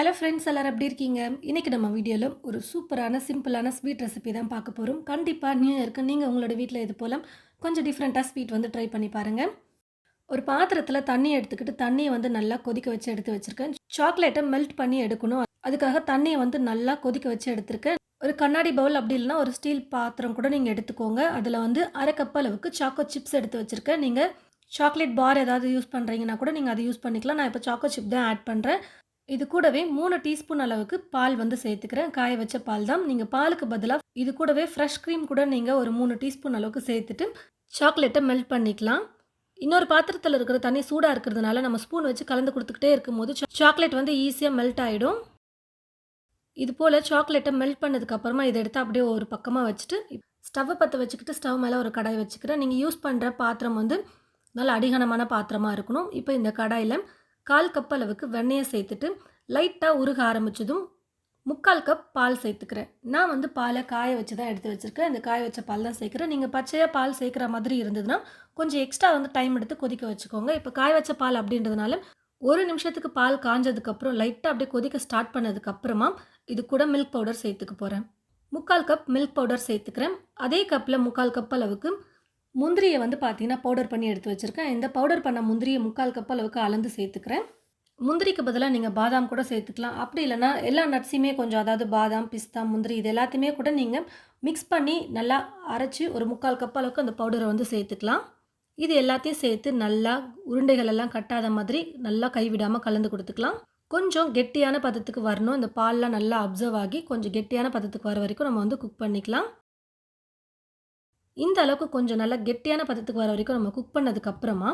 Hello friends எல்லோரும் எப்படி இருக்கீங்க? இன்றைக்கி நம்ம வீடியோவில் ஒரு சூப்பரான சிம்பிளான ஸ்வீட் ரெசிபி தான் பார்க்க போகிறோம் கண்டிப்பாக நியூ இயர்க்கு நீங்கள் உங்களோட வீட்டில் இது போல் கொஞ்சம் டிஃப்ரெண்ட்டாக ஸ்வீட் வந்து ட்ரை பண்ணி பாருங்கள் ஒரு பாத்திரத்தில் தண்ணி எடுத்துக்கிட்டு தண்ணியை வந்து நல்லா கொதிக்க வச்சு எடுத்து வச்சுருக்கேன். சாக்லேட்டை மெல்ட் பண்ணி எடுக்கணும். அதுக்காக தண்ணியை வந்து நல்லா கொதிக்க வச்சு எடுத்திருக்கேன். ஒரு கண்ணாடி பவுல் அப்படி இல்லைனா ஒரு ஸ்டீல் பாத்திரம் கூட நீங்கள் எடுத்துக்கோங்க. அதில் வந்து அரை கப் அளவுக்கு சாக்கோ சிப்ஸ் எடுத்து வச்சுருக்கேன். நீங்கள் சாக்லேட் பார் ஏதாவது யூஸ் பண்ணுறீங்கன்னா கூட நீங்கள் அதை யூஸ் பண்ணிக்கலாம். நான் இப்போ சாக்கோ சிப் தான் ஆட் பண்ணுறேன் இது கூடவே மூணு டீஸ்பூன் அளவுக்கு பால் வந்து சேர்த்துக்கிறேன். காய வச்ச பால் தான் நீங்கள் பாலுக்கு பதிலாக இது கூடவே ஃப்ரெஷ் க்ரீம் கூட நீங்கள் ஒரு மூணு டீஸ்பூன் அளவுக்கு சேர்த்துட்டு சாக்லேட்டை மெல்ட் பண்ணிக்கலாம். இன்னொரு பாத்திரத்தில் இருக்கிற தண்ணி சூடாக இருக்கிறதுனால நம்ம ஸ்பூன் வச்சு கலந்து கொடுத்துக்கிட்டே இருக்கும்போது சாக்லேட் வந்து ஈஸியாக மெல்ட் ஆகிடும் இது போல் சாக்லேட்டை மெல்ட் பண்ணதுக்கப்புறமா இதை எடுத்து அப்படியே ஒரு பக்கமாக வச்சுட்டு ஸ்டவ்வை பற்ற வச்சுக்கிட்டு ஸ்டவ் மேலே ஒரு கடாய் வச்சுக்கிறேன். நீங்கள் யூஸ் பண்ணுற பாத்திரம் வந்து நல்ல அடிகனமான பாத்திரமாக இருக்கணும். இப்போ இந்த கடாயில் கால் கப் அளவுக்கு வெண்ணெயை சேர்த்துட்டு லைட்டாக உருக ஆரம்பித்ததும் முக்கால் கப் பால் சேர்த்துக்கிறேன். நான் வந்து பாலை காய வச்சு தான் எடுத்து வச்சுருக்கேன். இந்த காய வச்ச பால் தான் சேர்க்குறேன். நீங்கள் பச்சையாக பால் சேர்க்குற மாதிரி இருந்ததுன்னா கொஞ்சம் எக்ஸ்ட்ரா வந்து டைம் எடுத்து கொதிக்க வச்சுக்கோங்க. இப்போ காய வச்ச பால் அப்படின்றதுனால ஒரு நிமிஷத்துக்கு பால் காஞ்சதுக்கப்புறம் லைட்டாக அப்படியே கொதிக்க ஸ்டார்ட் பண்ணதுக்கப்புறமா இது கூட மில்க் பவுடர் சேர்த்துக்க போகிறேன் முக்கால் கப் மில்க் பவுடர் சேர்த்துக்கிறேன். அதே கப்பில் முக்கால் கப் அளவுக்கு முந்திரியை வந்து பார்த்தீங்கன்னா பவுடர் பண்ணி எடுத்து வச்சுருக்கேன். இந்த பவுடர் பண்ண முந்திரியை முக்கால் கப் அளவுக்கு அளந்து சேர்த்துக்கிறேன். முந்திரிக்கு பதிலாக நீங்கள் பாதாம் கூட சேர்த்துக்கலாம். அப்படி இல்லைனா எல்லா நட்ஸையுமே கொஞ்சம் அதாவது பாதாம் பிஸ்தா முந்திரி இது எல்லாத்தையுமே கூட நீங்கள் மிக்ஸ் பண்ணி நல்லா அரைச்சி ஒரு முக்கால் கப் அளவுக்கு அந்த பவுடரை வந்து சேர்த்துக்கலாம். இது எல்லாத்தையும் சேர்த்து நல்லா உருண்டைகள் எல்லாம் கட்டாத மாதிரி நல்லா கைவிடாமல் கலந்து கொடுத்துக்கலாம். கொஞ்சம் கெட்டியான பதத்துக்கு வரணும். இந்த பால்லாம் நல்லா அப்சர்வ் ஆகி கொஞ்சம் கெட்டியான பதத்துக்கு வர வரைக்கும் நம்ம வந்து குக் பண்ணிக்கலாம். இந்த அளவுக்கு கொஞ்சம் நல்லா கெட்டியான பதத்துக்கு வர வரைக்கும் நம்ம குக் பண்ணதுக்கப்புறமா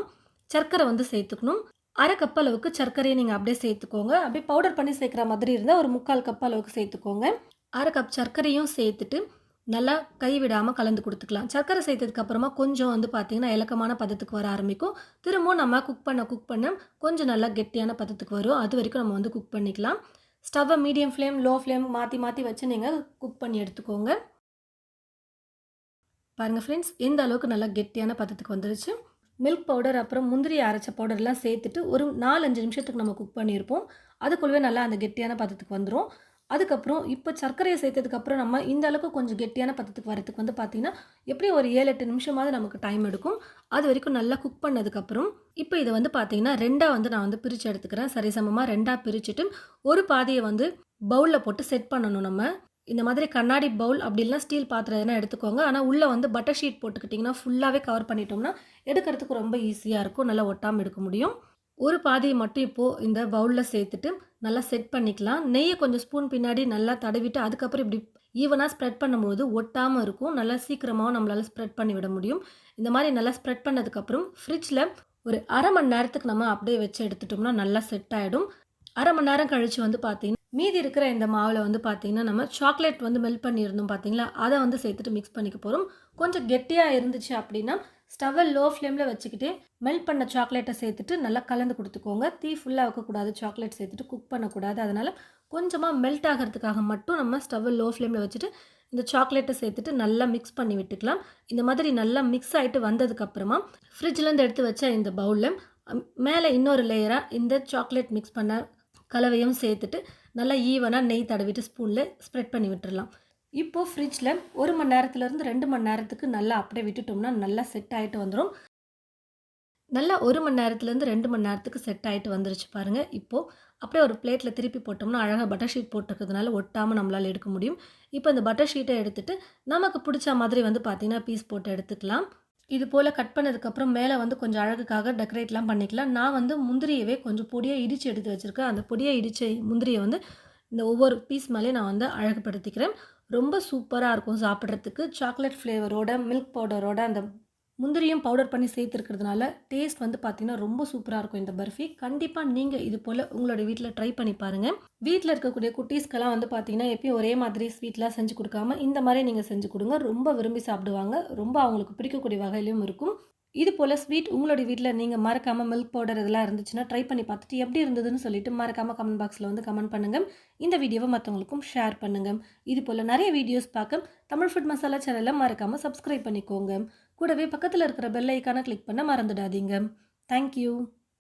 சர்க்கரை வந்து சேர்த்துக்கணும். அரை கப் அளவுக்கு சர்க்கரையை நீங்கள் அப்படியே சேர்த்துக்கோங்க. அப்படியே பவுடர் பண்ணி சேர்க்குற மாதிரி இருந்தால் ஒரு முக்கால் கப் அளவுக்கு சேர்த்துக்கோங்க. அரை கப் சர்க்கரையும் சேர்த்துட்டு நல்லா கைவிடாமல் கலந்து கொடுத்துக்கலாம். சர்க்கரை சேர்த்ததுக்கப்புறமா கொஞ்சம் வந்து பார்த்திங்கன்னா இலக்கமான பதத்துக்கு வர ஆரம்பிக்கும். திரும்பவும் நம்ம குக் பண்ண குக் பண்ண கொஞ்சம் நல்லா கெட்டியான பதத்துக்கு வரும். அது வரைக்கும் நம்ம வந்து குக் பண்ணிக்கலாம். ஸ்டவ்வை மீடியம் ஃப்ளேம் லோ ஃப்ளேம் மாற்றி மாற்றி வச்சு நீங்கள் குக் பண்ணி எடுத்துக்கோங்க. பாருங்கள் ஃப்ரெண்ட்ஸ் எந்த அளவுக்கு நல்லா கெட்டியான பதத்துக்கு வந்துருச்சு. மில்க் பவுடர் அப்புறம் முந்திரி அரைச்ச பவுடர்லாம் சேர்த்துட்டு ஒரு நாலஞ்சு நிமிஷத்துக்கு நம்ம குக் பண்ணியிருப்போம். அதுக்குள்ளவே நல்லா அந்த கெட்டியான பதத்துக்கு வந்துடும் அதுக்கப்புறம் இப்போ சர்க்கரையை சேர்த்ததுக்கப்புறம் நம்ம இந்த அளவுக்கு கொஞ்சம் கெட்டியான பதத்துக்கு வரதுக்கு வந்து பார்த்திங்கன்னா எப்படியும் ஒரு ஏழு எட்டு நிமிஷமாவது நமக்கு டைம் எடுக்கும். அது வரைக்கும் நல்லா குக் பண்ணதுக்கப்புறம் இப்போ இதை வந்து பார்த்திங்கன்னா ரெண்டாக வந்து நான் வந்து பிரித்து எடுத்துக்கிறேன். சரிசமமாக ரெண்டாக பிரிச்சுட்டு ஒரு பாதியை வந்து பவுலில் போட்டு செட் பண்ணணும் நம்ம. இந்த மாதிரி கண்ணாடி பவுல் அப்படி இல்லைனா ஸ்டீல் பாத்திரம் எதுனா எடுத்துக்கோங்க. ஆனால் உள்ளே வந்து பட்டர் ஷீட் போட்டுக்கிட்டிங்கன்னா ஃபுல்லாகவே கவர் பண்ணிட்டோம்னா எடுக்கிறதுக்கு ரொம்ப ஈஸியாக இருக்கும். நல்லா ஒட்டாமல் எடுக்க முடியும். ஒரு பாதியை மட்டும் இப்போது இந்த பவுலில் சேர்த்துட்டு நல்லா செட் பண்ணிக்கலாம். நெய்யை கொஞ்சம் ஸ்பூன் பின்னாடி நல்லா தடவிட்டு அதுக்கப்புறம் இப்படி ஈவனாக ஸ்ப்ரெட் பண்ணும்போது ஒட்டாமல் இருக்கும். நல்லா சீக்கிரமாகவும் நம்மளால் ஸ்ப்ரெட் பண்ணி விட முடியும். இந்த மாதிரி நல்லா ஸ்ப்ரெட் பண்ணதுக்கப்புறம் ஃப்ரிட்ஜில் ஒரு அரை மணி நேரத்துக்கு நம்ம அப்படியே வச்சு எடுத்துட்டோம்னா நல்லா செட் ஆகிடும் அரை மணி நேரம் கழித்து வந்து பார்த்தீங்கன்னா மீதி இருக்கிற இந்த மாவில் வந்து பார்த்திங்கன்னா நம்ம சாக்லேட் வந்து மெல்ட் பண்ணியிருந்தோம் பார்த்தீங்களா அதை வந்து சேர்த்துட்டு மிக்ஸ் பண்ணிக்க போகிறோம் கொஞ்சம் கெட்டியாக இருந்துச்சு அப்படின்னா ஸ்டவ்வை லோ ஃப்ளேமில் வச்சுக்கிட்டே மெல்ட் பண்ண சாக்லேட்டை சேர்த்துட்டு நல்லா கலந்து கொடுத்துக்கோங்க. தீ ஃபுல்லாக வைக்கக்கூடாது. சாக்லேட் சேர்த்துட்டு குக் பண்ணக்கூடாது. அதனால் கொஞ்சமாக மெல்ட் ஆகிறதுக்காக மட்டும் நம்ம ஸ்டவ்வை லோ ஃப்ளேமில் வச்சுட்டு இந்த சாக்லேட்டை சேர்த்துட்டு நல்லா மிக்ஸ் பண்ணி விட்டுக்கலாம். இந்த மாதிரி நல்லா மிக்ஸ் ஆகிட்டு வந்ததுக்கப்புறமா ஃப்ரிட்ஜ்லேருந்து எடுத்து வச்ச இந்த பவுலில் மேலே இன்னொரு லேயராக இந்த சாக்லேட் மிக்ஸ் பண்ண கலவையும் சேர்த்துட்டு நல்லா ஈவனாக நெய் தடவிட்டு ஸ்பூனில் ஸ்ப்ரெட் பண்ணி விட்டுடலாம் இப்போது ஃப்ரிட்ஜில் ஒரு மணி நேரத்துலேருந்து ரெண்டு மணி நேரத்துக்கு நல்லா அப்படியே விட்டுட்டோம்னா நல்லா செட் ஆகிட்டு வந்துடும் நல்லா ஒரு மணி நேரத்துலேருந்து ரெண்டு மணி நேரத்துக்கு செட் ஆகிட்டு வந்துருச்சு பாருங்கள் இப்போது அப்படியே ஒரு பிளேட்டில் திருப்பி போட்டோம்னா அழகாக பட்டர் ஷீட் போட்டிருக்கிறதுனால ஒட்டாமல் நம்மளால் எடுக்க முடியும். இப்போ இந்த பட்டர் ஷீட்டை எடுத்துகிட்டு நமக்கு பிடிச்ச மாதிரி வந்து பார்த்திங்கன்னா பீஸ் போட்டு எடுத்துக்கலாம். இது போல் கட் பண்ணதுக்கப்புறம் மேலே வந்து கொஞ்சம் அழகுக்காக டெக்கரேட்லாம் பண்ணிக்கலாம். நான் வந்து முந்திரியவே கொஞ்சம் பொடியாக இடித்து எடுத்து வச்சுருக்கேன். அந்த பொடியாக இடித்த முந்திரியை வந்து இந்த ஒவ்வொரு பீஸ் மேலே நான் வந்து அழகுபடுத்திக்கிறேன். ரொம்ப சூப்பராக இருக்கும் சாப்பிட்றதுக்கு. சாக்லேட் ஃப்ளேவரோட மில்க் பவுடரோட அந்த முந்திரியும் பவுடர் பண்ணி சேர்த்துருக்கிறதுனால டேஸ்ட் வந்து பார்த்தீங்கன்னா ரொம்ப சூப்பராக இருக்கும் இந்த பர்ஃபி. கண்டிப்பாக நீங்கள் இது போல் உங்களோட வீட்டில் ட்ரை பண்ணி பாருங்கள் வீட்டில் இருக்கக்கூடிய குட்டீஸ்க்கெல்லாம் வந்து பார்த்தீங்கன்னா எப்பயும் ஒரே மாதிரி ஸ்வீட்லாம் செஞ்சு கொடுக்காம இந்த மாதிரி நீங்கள் செஞ்சு கொடுங்க. ரொம்ப விரும்பி சாப்பிடுவாங்க. ரொம்ப அவங்களுக்கு பிடிக்கக்கூடிய வகையிலும் இருக்கும். இது போல் ஸ்வீட் உங்களோட வீட்டில் நீங்கள் மறக்காமல் மில்க் பவுடர் இதெல்லாம் இருந்துச்சுன்னா ட்ரை பண்ணி பார்த்துட்டு எப்படி இருந்ததுன்னு சொல்லிட்டு மறக்காமல் கமெண்ட் பாக்ஸில் வந்து கமெண்ட் பண்ணுங்கள் இந்த வீடியோவை மற்றவங்களுக்கும் ஷேர் பண்ணுங்கள் இது போல் நிறைய வீடியோஸ் பார்க்க தமிழ் ஃபுட் மசாலா சேனலை மறக்காமல் சப்ஸ்கிரைப் பண்ணிக்கோங்க. கூடவே பக்கத்தில் இருக்கிற பெல் ஐக்கானை கிளிக் பண்ண மறந்துடாதீங்க. தேங்க்யூ